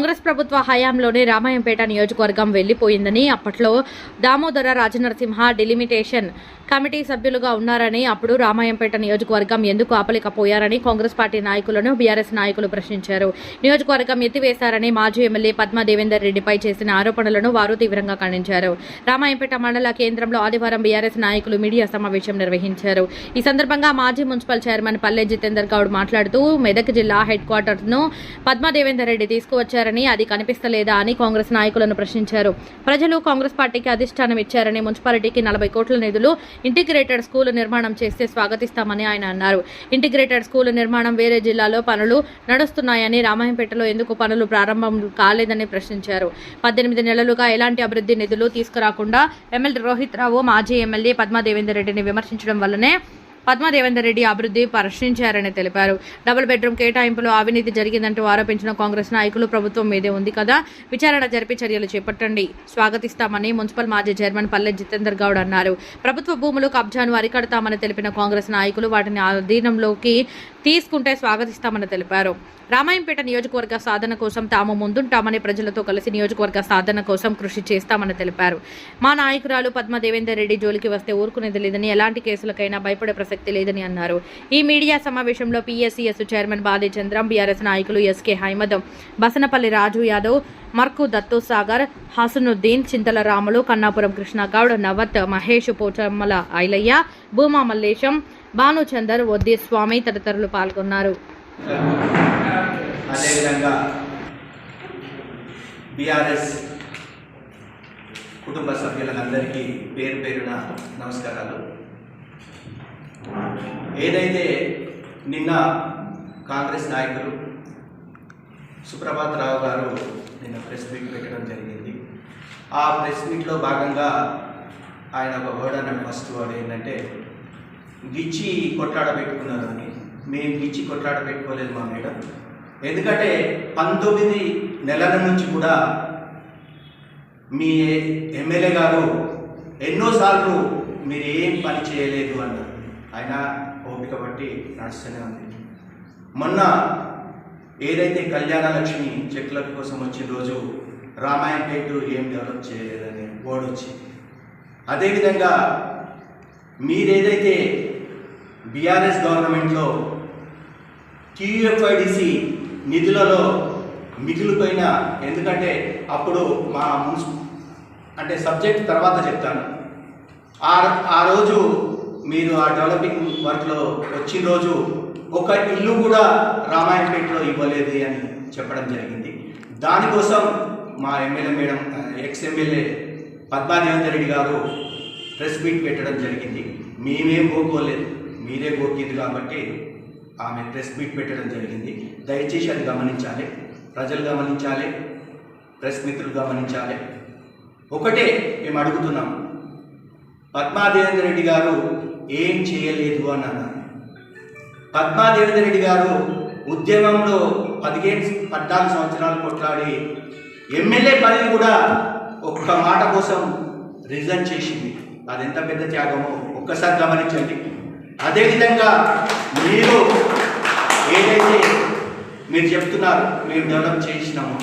కాంగ్రెస్ ప్రభుత్వ హయాంలోనే రామాయంపేట నియోజకవర్గం వెళ్ళిపోయిందని అప్పట్లో దామోదర రాజనరసింహ డిలిమిటేషన్ కమిటీ సభ్యులుగా ఉన్నారని అప్పుడు రామాయంపేట నియోజకవర్గం ఎందుకు ఆపలేకపోయారని కాంగ్రెస్ పార్టీ నాయకులను బీఆర్ఎస్ నాయకులు ప్రశ్నించారు. నియోజకవర్గం ఎత్తివేశారని మాజీ ఎమ్మెల్యే పద్మా దేవేందర్ రెడ్డిపై చేసిన ఆరోపణలను వారు తీవ్రంగా ఖండించారు. రామాయంపేట మండల కేంద్రంలో ఆదివారం బీఆర్ఎస్ నాయకులు మీడియా సమావేశం నిర్వహించారు. ఈ సందర్భంగా మాజీ మున్సిపల్ చైర్మన్ పల్లె జితేందర్ గౌడ్ మాట్లాడుతూ మెదక్ జిల్లా హెడ్ క్వార్టర్స్ను పద్మా దేవేందర్ రెడ్డి తీసుకువచ్చారని అది కనిపిస్తలేదా అని కాంగ్రెస్ నాయకులను ప్రశ్నించారు. ప్రజలు కాంగ్రెస్ పార్టీకి అధిష్టానం ఇచ్చారని మున్సిపాలిటీకి నలభై కోట్ల నిధులు ఇంటిగ్రేటెడ్ స్కూల్ నిర్మాణం చేస్తే స్వాగతిస్తామని ఆయన అన్నారు. ఇంటిగ్రేటెడ్ స్కూల్ నిర్మాణం వేరే జిల్లాలో పనులు నడుస్తున్నాయని రామాయంపేటలో ఎందుకు పనులు ప్రారంభం కాలేదని ప్రశ్నించారు. పద్దెనిమిది నెలలుగా ఎలాంటి అభివృద్ధి నిధులు తీసుకురాకుండా ఎమ్మెల్యే రోహిత్ రావు మాజీ ఎమ్మెల్యే పద్మా దేవేందర్ రెడ్డిని విమర్శించడం వల్లనే పద్మదేవేందర్ రెడ్డి అభివృద్ధి ప్రశ్నించారని తెలిపారు. డబుల్ బెడ్రూమ్ కేటాయింపులో అవినీతి జరిగిందంటూ ఆరోపించిన కాంగ్రెస్ నాయకులు ప్రభుత్వం మీదే ఉంది కదా విచారణ జరిపి చర్యలు చేపట్టండి. స్వాగతిస్తామని మున్సిపల్ మాజీ చైర్మన్ పల్లె జితేందర్ గౌడ్ అన్నారు. ప్రభుత్వ భూములు కబ్జాను అరికడతామని తెలిపిన కాంగ్రెస్ నాయకులు వాటిని అధీనంలోకి తీసుకుంటే స్వాగతిస్తామని తెలిపారు. రామాయంపేట నియోజకవర్గ సాధన కోసం తాము ముందుంటామని ప్రజలతో కలిసి నియోజకవర్గ సాధన కోసం కృషి చేస్తామని తెలిపారు. మా నాయకురాలు పద్మ దేవేందర్ రెడ్డి జోలికి వస్తే ఊరుకునేది లేదని ఎలాంటి కేసులకైనా భయపడే ఆసక్తి లేదని అన్నారు. ఈ మీడియా సమావేశంలో PSCS chairman Badi Chandram BRS నాయకులు ఎస్కే హైమదం బసనపల్లి రాజు యాదవ్ మర్కు దత్తు సాగర్ హసనుద్దీన్ చింతల రాములు కన్నాపురం కృష్ణగౌడ్ నవత్ మహేష్ పోచమ్మల ఐలయ్య భూమా మల్లేశం భానుచందర్ వద్ది స్వామి తదితరులు పాల్గొన్నారు. అదేవిధంగా బీఆర్ఎస్ కుటుంబ సభ్యులందరికీ పేరు పేరున నమస్కారాలు. ఏదైతే నిన్న కాంగ్రెస్ నాయకులు సుప్రభాత్ రావు గారు నిన్న ప్రెస్ మీట్ పెట్టడం జరిగింది ఆ ప్రెస్ మీట్లో భాగంగా ఆయన ఒక వర్డ్ అన్నాడు ఫస్ట్ వర్డ్ ఏంటంటే గిచ్చి కొట్లాడ పెట్టుకున్నారు అని. మేము గిచ్చి కొట్లాడ పెట్టుకోలేదు మా మేడం. ఎందుకంటే పంతొమ్మిది నెలల నుంచి కూడా మీ ఎమ్మెల్యే గారు ఎన్నోసార్లు మీరు ఏం పని చేయలేదు అన్నారు. ఆయన ఓపిక బట్టి నడుస్తూనే ఉంది. మొన్న ఏదైతే కళ్యాణ లక్ష్మి చెక్ల కోసం వచ్చిన రోజు రామాయణపేట ఏం డెవలప్ చేయలేదని ఓడొచ్చి వచ్చింది. అదేవిధంగా మీరేదైతే బీఆర్ఎస్ గవర్నమెంట్లో టీఎఫ్ఐడిసి నిధులలో మిగిలిపోయిన ఎందుకంటే అప్పుడు మా మున్సిపల్ అంటే సబ్జెక్ట్ తర్వాత చెప్తాను. ఆ ఆ రోజు మీరు ఆ డెవలపింగ్ వర్క్లో వచ్చిన రోజు ఒక ఇల్లు కూడా రామాయణపేటలో ఇవ్వలేదు అని చెప్పడం జరిగింది. దానికోసం మా MLA madam ex MLA Padmadevender Reddy గారు ప్రెస్ మీట్ పెట్టడం జరిగింది. మేమేం గోకోలేదు మీరే గోకింది కాబట్టి ఆమె ప్రెస్ మీట్ పెట్టడం జరిగింది. దయచేసి అది గమనించాలి. ప్రజలు గమనించాలి. ప్రెస్ మిత్రులు గమనించాలి. ఒకటే మేము అడుగుతున్నాం. పద్మాదేవేంద్ర రెడ్డి గారు ఏం చేయలేదు అని అన్నారు పద్మాదేవేంద్ర రెడ్డి గారు ఉద్యమంలో పదిహేను పద్నాలుగు సంవత్సరాలు కొట్లాడి ఎమ్మెల్యే పదవి కూడా ఒక్క మాట కోసం రిజైన్ చేసింది. అది ఎంత పెద్ద త్యాగమో ఒక్కసారి గమనించండి. అదేవిధంగా మీరు ఏదైతే మీరు చెప్తున్నారు మేము డెవలప్ చేసినాము.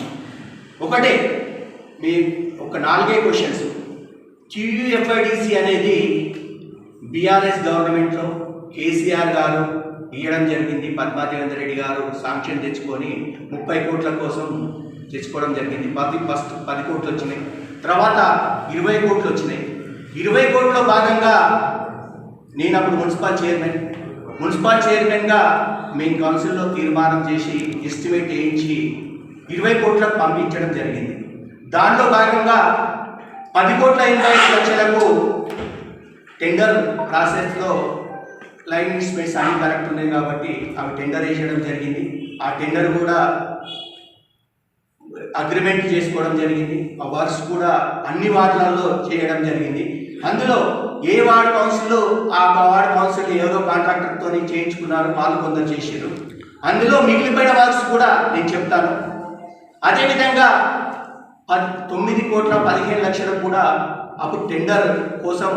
ఒకటే మీ ఒక నాలుగే క్వశ్చన్స్. టీయూఎఫ్ఐడిసి అనేది బీఆర్ఎస్ గవర్నమెంట్లో కేసీఆర్ గారు ఇవ్వడం జరిగింది పద్మాదేవేంద్ర రెడ్డి గారు సాంక్షన్ తెచ్చుకొని ముప్పై కోట్ల కోసం తెచ్చుకోవడం జరిగింది. పది ఫస్ట్ పది కోట్లు వచ్చినాయి. తర్వాత ఇరవై కోట్లు వచ్చినాయి. ఇరవై కోట్ల భాగంగా నేను అప్పుడు మున్సిపల్ చైర్మన్ మున్సిపల్ చైర్మన్గా మేము కౌన్సిల్లో తీర్మానం చేసి ఎస్టిమేట్ వేయించి ఇరవై కోట్లకు పంపించడం జరిగింది. దాంట్లో భాగంగా పది కోట్ల ఇరవై లక్షలకు టెండర్ ప్రాసెస్లో లైన్ స్పేస్ అన్ని కరెక్ట్ ఉన్నాయి కాబట్టి అవి టెండర్ వేసేయడం జరిగింది. ఆ టెండర్ కూడా అగ్రిమెంట్ చేసుకోవడం జరిగింది. ఆ వర్క్స్ కూడా అన్ని వార్డులలో చేయడం జరిగింది. అందులో ఏ వార్డ్ కౌన్సిల్ ఆ వార్డ్ కౌన్సిల్ ఏదో కాంట్రాక్టర్తో చేయించుకున్నారు వాళ్ళు కొందరు చేసారు అందులో మిగిలిపోయిన వర్క్స్ కూడా నేను చెప్తాను. అదేవిధంగా పద్ తొమ్మిది కోట్ల పదిహేను లక్షలు కూడా అప్పుడు టెండర్ కోసం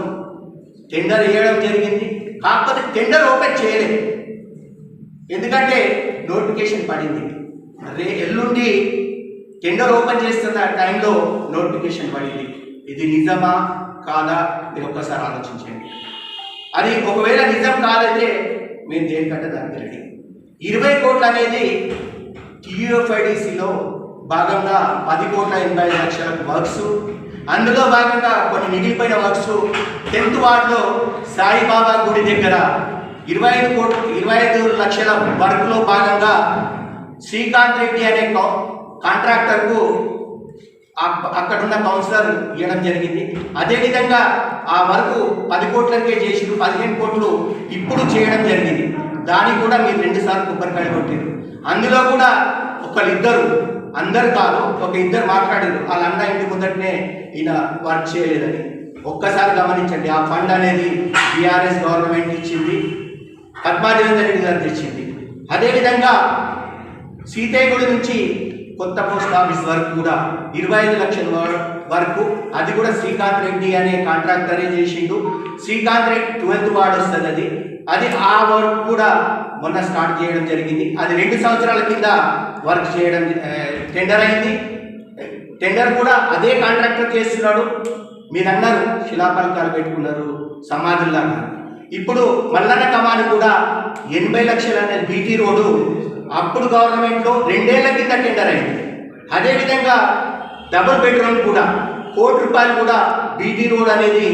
టెండర్ వేయడం జరిగింది. కాకపోతే టెండర్ ఓపెన్ చేయలేదు. ఎందుకంటే నోటిఫికేషన్ పడింది. రే ఎల్లుండి టెండర్ ఓపెన్ చేస్తున్న టైంలో నోటిఫికేషన్ పడింది. ఇది నిజమా కాదా? మీరు ఒక్కసారి ఆలోచించండి. అది ఒకవేళ నిజం కాదైతే మేము దేనికంటే దానికి రెడీ. ఇరవై కోట్లు అనేది టీయూఎఫ్ఐడిసిలో భాగంగా పది కోట్ల ఎనభై ఐదు లక్షల వర్క్స్. అందులో భాగంగా కొన్ని మిగిలిపోయిన వర్క్స్ టెన్త్ వార్డులో సాయిబాబా గుడి దగ్గర ఇరవై ఐదు కోట్లు ఇరవై ఐదు లక్షల వర్క్లో భాగంగా శ్రీకాంత్ రెడ్డి అనే కాంట్రాక్టర్కు అక్కడున్న కౌన్సిలర్ ఇవ్వడం జరిగింది. అదేవిధంగా ఆ వరకు పది కోట్లకే చేసి పదిహేను కోట్లు ఇప్పుడు చేయడం జరిగింది. దానికి కూడా మీరు రెండు సార్లు కొబ్బరికాయలు కొట్టారు అందులో కూడా ఒకళ్ళిద్దరు అందరు కాదు ఒక ఇద్దరు మాట్లాడారు. వాళ్ళ అన్న ఇంటి ముందటనే ఈయన వర్క్ చేయలేదని. ఒక్కసారి గమనించండి ఆ ఫండ్ అనేది బీఆర్ఎస్ గవర్నమెంట్ ఇచ్చింది పద్మాదేవేంద్ర రెడ్డి గారు తెచ్చింది. అదేవిధంగా సీతయ్యగుడి నుంచి కొత్త పోస్ట్ ఆఫీస్ వరకు కూడా ఇరవై ఐదు లక్షల వరకు. అది కూడా శ్రీకాంత్ రెడ్డి అనే కాంట్రాక్టరే చేసిండు. శ్రీకాంత్ రెడ్డి ట్వెల్త్ వార్డ్ వస్తుంది అది. అది ఆ వర్క్ కూడా మొన్న స్టార్ట్ చేయడం జరిగింది. అది రెండు సంవత్సరాల కింద వర్క్ చేయడం టెండర్ అయింది. టెండర్ కూడా అదే కాంట్రాక్టర్ చేస్తున్నాడు. మీరు అన్నారు శిలాఫలకాలు పెట్టుకున్నారు సమాధుల్లాగా ఇప్పుడు మల్లన్న కమాని కూడా ఎనభై లక్షలు అనేది బీటీ రోడ్డు అప్పుడు గవర్నమెంట్లో రెండేళ్ళ కింద టెండర్ అయింది. అదేవిధంగా డబుల్ బెడ్రూమ్ కూడా కోటి రూపాయలు కూడా బీటీ రోడ్ అనేది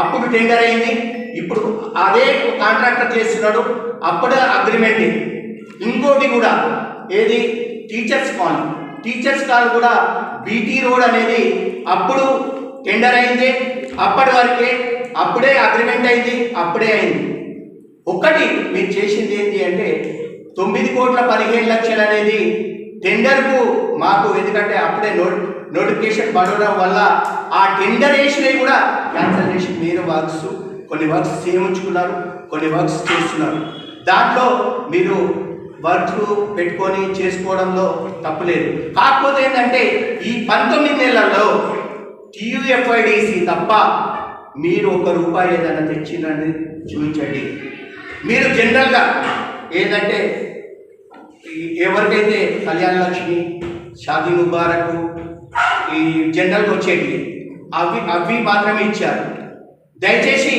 అప్పుడు టెండర్ అయింది. ఇప్పుడు అదే కాంట్రాక్టర్ చేస్తున్నాడు. అప్పుడే అగ్రిమెంట్ ఇంకోటి కూడా ఏది? Teachers colony. టీచర్స్ కాల్ కూడా బీటీ రోడ్ అనేది అప్పుడు టెండర్ అయింది అప్పటి వరకే అప్పుడే అగ్రిమెంట్ అయింది అప్పుడే అయింది. ఒకటి మీరు చేసింది ఏంటి అంటే తొమ్మిది కోట్ల పదిహేను లక్షలు అనేది టెండర్కు మాకు ఎందుకంటే అప్పుడే నో నోటిఫికేషన్ పడడం వల్ల ఆ టెండర్ వేసినవి కూడా క్యాన్సల్ చేసి మీరు వర్క్స్ కొన్ని వర్క్స్ చేయించుకున్నారు కొన్ని వర్క్స్ చేస్తున్నారు. దాంట్లో మీరు వర్క్ పెట్టుకొని చేసుకోవడంలో తప్పులేదు. కాకపోతే ఏంటంటే ఈ పంతొమ్మిది నెలల్లో టీయూఎఫ్ఐడిసి తప్ప మీరు ఒక రూపాయి ఏదైనా తెచ్చిందని చూపించండి. మీరు జనరల్గా ఏంటంటే ఎవరికైతే కళ్యాణ లక్ష్మి షాదీ ముబారక్ ఈ జనరల్గా వచ్చేటివి అవి అవి మాత్రమే ఇచ్చారు. దయచేసి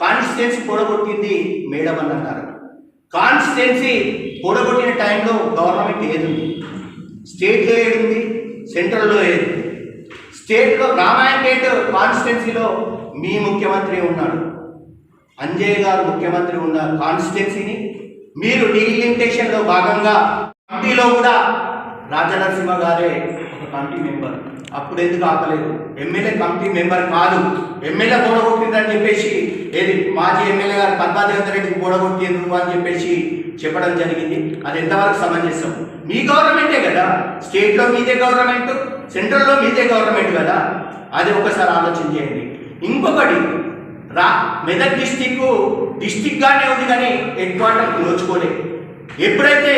కాన్స్టిట్యున్సీ పొడగొట్టింది మేడం అని అన్నారు. కాన్స్టిట్యున్సీ కూడగొట్టిన టైంలో గవర్నమెంట్ ఏదుంది? స్టేట్లో ఏడుంది? సెంట్రల్లో ఏది? స్టేట్లో రామాయణపేట కాన్స్టిట్యున్సీలో మీ ముఖ్యమంత్రి ఉన్నాడు. అంజయ్ గారు ముఖ్యమంత్రి ఉన్న కాన్స్టిట్యున్సీని మీరు డీలిమిటేషన్లో భాగంగా కమిటీలో కూడా రాజనరసింహ గారే కమిటీ మెంబర్ అప్పుడు ఎందుకు ఆపలేదు? ఎమ్మెల్యే కమిటీ మెంబర్ కాదు. ఎమ్మెల్యే కూడగొట్టిందని చెప్పేసి ఏది మాజీ ఎమ్మెల్యే గారు పద్మాదేవేంద్ర రెడ్డికి కూడగొట్టిండ్రు అని చెప్పేసి చెప్పడం జరిగింది. అది ఎంతవరకు సమంజసం? మీ గవర్నమెంటే కదా. స్టేట్లో మీదే గవర్నమెంట్ సెంట్రల్లో మీదే గవర్నమెంట్ కదా. అది ఒకసారి ఆలోచన చేయండి. ఇంకొకటి రా మెదక్ డిస్టిక్ డిస్టిక్ గానే ఉంది కానీ హెడ్ క్వార్టర్కి నోచుకోలేదు. ఎప్పుడైతే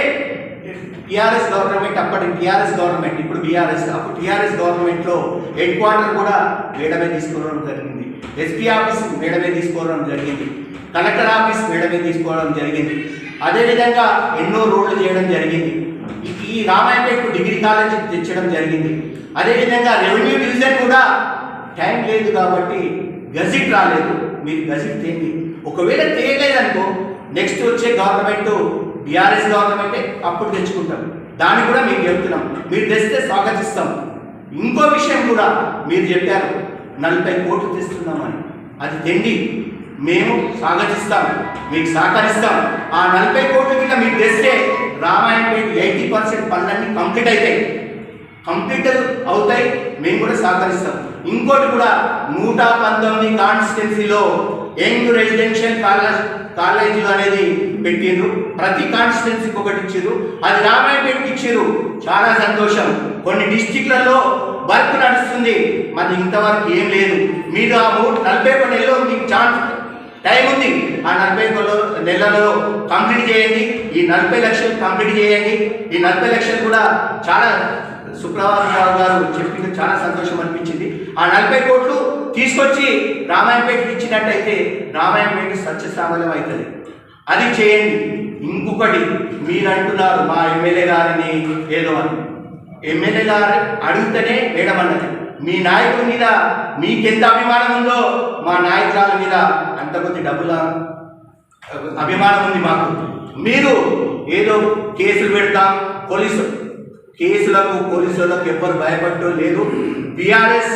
టిఆర్ఎస్ గవర్నమెంట్ అప్పటి టిఆర్ఎస్ గవర్నమెంట్ ఇప్పుడు బీఆర్ఎస్. అప్పుడు టిఆర్ఎస్ గవర్నమెంట్లో హెడ్ క్వార్టర్ కూడా మేడమే తీసుకోవడం జరిగింది. ఎస్పీ ఆఫీస్ మేడమే తీసుకోవడం జరిగింది. కలెక్టర్ ఆఫీస్ మేడమే తీసుకోవడం జరిగింది. అదేవిధంగా ఎన్నో రోడ్లు చేయడం జరిగింది. ఈ- ఈ డిగ్రీ కాలేజ్ తెచ్చడం జరిగింది. అదేవిధంగా రెవెన్యూ డివిజన్ కూడా టైం లేదు కాబట్టి గజిట్ రాలేదు. మీరు గజిట్ తేండి. ఒకవేళ తేయలేదనుకో నెక్స్ట్ వచ్చే గవర్నమెంట్ బీఆర్ఎస్ గవర్నమెంటే అప్పుడు తెచ్చుకుంటాం. దాన్ని కూడా మేము చెప్తున్నాం. మీరు తెస్తే స్వాగతిస్తాం. ఇంకో విషయం కూడా మీరు చెప్పారు. నలభై కోట్లు తెస్తున్నామని అది తెండి. మేము స్వాగతిస్తాం. మీకు సహకరిస్తాం. ఆ నలభై కోట్ల కింద మీరు తెస్తే రామాయణపేట ఎయిటీ పర్సెంట్ పనులన్నీ కంప్లీట్ అవుతాయి కంప్లీట్ అవుతాయి. మేము కూడా సహకరిస్తాం. ఇంకోటి కూడా నూట పంతొమ్మిది కాన్స్టిట్యున్సీలో యంగ్ రెసిడెన్షియల్ కాలేజ్ కాలేజీలు అనేది పెట్టిండ్రు. ప్రతి కాన్స్టిట్యున్సీకి ఒకటి ఇచ్చారు అది రామాయణపేటకి ఇచ్చారు చాలా సంతోషం. కొన్ని డిస్టిక్లలో వర్క్ నడుస్తుంది. మరి ఇంతవరకు ఏం లేదు. మీరు ఆ మూడు నలభై ఒక నెలలో మీకు ఛాన్స్ టైం ఉంది. ఆ నలభై ఒక నెలలో కంప్లీట్ చేయండి. ఈ నలభై లక్షలు కంప్లీట్ చేయండి. ఈ నలభై లక్షలు కూడా చాలా సుప్రభాతరావు గారు చెప్పింది చాలా సంతోషం అనిపించింది. ఆ నలభై కోట్లు తీసుకొచ్చి రామాయణపేటకి ఇచ్చినట్టయితే రామాయణపేట సత్యసామలం అవుతుంది. అది చేయండి. ఇంకొకటి మీరు అంటున్నారు మా ఎమ్మెల్యే గారిని ఏదో అని. ఎమ్మెల్యే గారు అడిగితేనే వేయడమన్నది మీ నాయకుడి మీద మీకెంత అభిమానం ఉందో మా నాయకురాల మీద అంత కొద్ది డబ్బుల అభిమానం ఉంది మాకు. మీరు ఏదో కేసులు పెడతాం పోలీసు కేసులకు పోలీసులకు ఎవ్వరు భయపడటం లేదు. టిఆర్ఎస్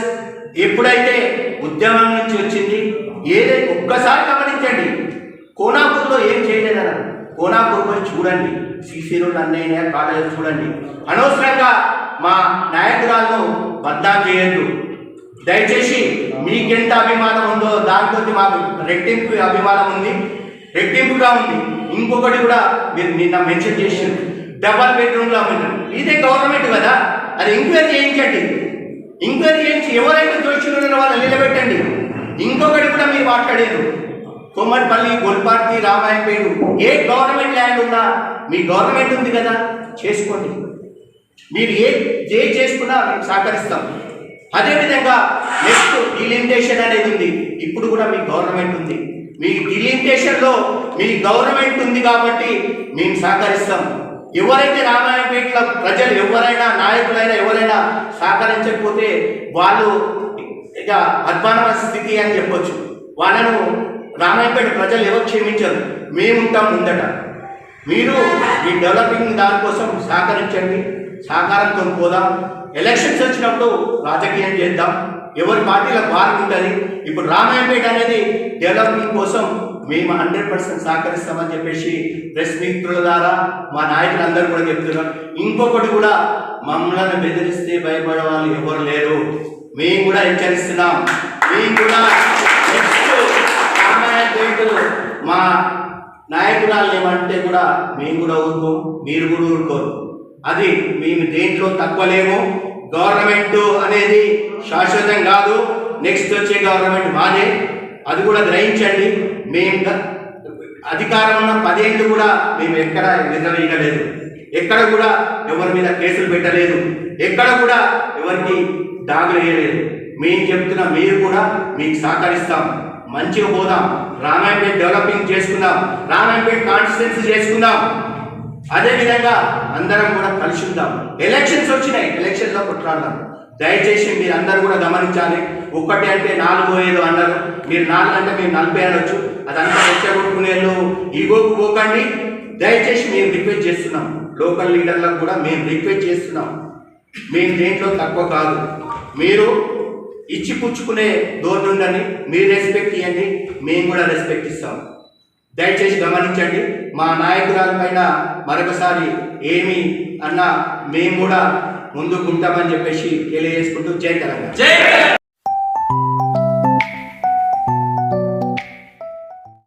ఎప్పుడైతే ఉద్యమం నుంచి వచ్చింది ఏదైతే ఒక్కసారి గమనించండి. కోనాపూర్లో ఏం చేయలేదన కోనాపూర్ పోయి చూడండి. సీసీ రోడ్లు అన్నయ్య కాలేజీ చూడండి. అనవసరంగా మా నాయకురాలను బద్నాం చేయొద్దు. దయచేసి మీకెంత అభిమానం ఉందో దాంతో మాకు రెట్టింపు అభిమానం ఉంది. రెట్టింపుగా ఉంది. ఇంకొకటి కూడా మీరు నిన్న మెన్షన్ చేసి డబల్ బెడ్రూమ్లో అమ్మినారు ఇదే గవర్నమెంట్ కదా. అది ఎంక్వైరీ చేయించండి. ఎంక్వైరీ చేయించి ఎవరైతే దోషులు వాళ్ళని నిలబెట్టండి. ఇంకొకటి కూడా మీరు మాట్లాడారు. కొమ్మటిపల్లి గొల్పార్తి రామాయపేడు ఏ గవర్నమెంట్ ల్యాండ్ ఉందా మీ గవర్నమెంట్ ఉంది కదా చేసుకోండి. మీరు ఏ ఏ చేసుకున్నా మేము సహకరిస్తాం. అదేవిధంగా నెక్స్ట్ డిలిమిటేషన్ అనేది ఉంది. ఇప్పుడు కూడా మీ గవర్నమెంట్ ఉంది. మీ డిలిమిటేషన్లో మీ గవర్నమెంట్ ఉంది కాబట్టి మేము సహకరిస్తాం. ఎవరైతే రామాయణపేటలో ప్రజలు ఎవరైనా నాయకులైనా ఎవరైనా సహకరించకపోతే వాళ్ళు ఇక అధ్వాన స్థితి అని చెప్పొచ్చు. వాళ్ళను రామాయణపేట ప్రజలు ఎవరు క్షమించరు. మేముంటాం ముందట. మీరు ఈ డెవలపింగ్ దానికోసం సహకరించండి. సహకారంతో పోదాం. ఎలక్షన్స్ వచ్చినప్పుడు రాజకీయం చేద్దాం. ఎవరి పార్టీలకు వారికి ఉంటుంది. ఇప్పుడు రామాయణపేట అనేది డెవలపింగ్ కోసం మేము హండ్రెడ్ పర్సెంట్ సహకరిస్తామని చెప్పేసి ప్రెస్ మిత్రుల ద్వారా మా నాయకులందరూ కూడా చెప్తున్నారు. ఇంకొకటి కూడా మమ్మల్ని బెదిరిస్తే భయపడే వాళ్ళు ఎవరు లేరు. మేము కూడా హెచ్చరిస్తున్నాం. మేము కూడా నెక్స్ట్ మా నాయకురాలు ఏమంటే కూడా మేము కూడా ఊరుకోం మీరు కూడా ఊరుకోరు. అది మేము దేంట్లో తక్కువ లేము. గవర్నమెంట్ అనేది శాశ్వతం కాదు. నెక్స్ట్ వచ్చే గవర్నమెంట్ మాదే. అది కూడా గ్రహించండి. మేము గ- అధికారం ఉన్న పదేళ్ళు కూడా మేము ఎక్కడ నిర్ణయించలేదు ఎక్కడ కూడా ఎవరి మీద కేసులు పెట్టలేదు. ఎక్కడ కూడా ఎవరికి దాగులు వేయలేదు మేము చెప్తున్న మీరు కూడా మీకు సహకరిస్తాం. మంచిగా పోదాం. రామాయణపేట డెవలపింగ్ చేసుకుందాం. రామాయణపేట కాన్స్టిట్యున్సీ చేసుకుందాం. అదేవిధంగా అందరం కూడా కలిసి ఉందాం. ఎలక్షన్స్ వచ్చినాయి. ఎలక్షన్లో కొట్లాడదాం. దయచేసి మీరు అందరూ కూడా గమనించాలి. ఒక్కటి అంటే నాలుగు ఐదు అన్నారు. మీరు నాలుగు అంటే మీరు నలభై అనొచ్చు. అదంతా రెచ్చగొట్టుకునేళ్ళు ఈగోకు పోకండి. దయచేసి మేము రిక్వెస్ట్ చేస్తున్నాం. లోకల్ లీడర్లకు కూడా మేము రిక్వెస్ట్ చేస్తున్నాం. మేము దేంట్లో తక్కువ కాదు. మీరు ఇచ్చి పుచ్చుకునే ధోరణి ఉండండి. మీరు రెస్పెక్ట్ ఇవ్వండి. మేము కూడా రెస్పెక్ట్ ఇస్తాం. దయచేసి గమనించండి. మా నాయకురాల పైన మరొకసారి ఏమి అన్నా మేము కూడా ముందుకుంటామని చెప్పేసి తెలియజేసుకుంటూ జై తెలంగాణ. జై తెలంగాణ.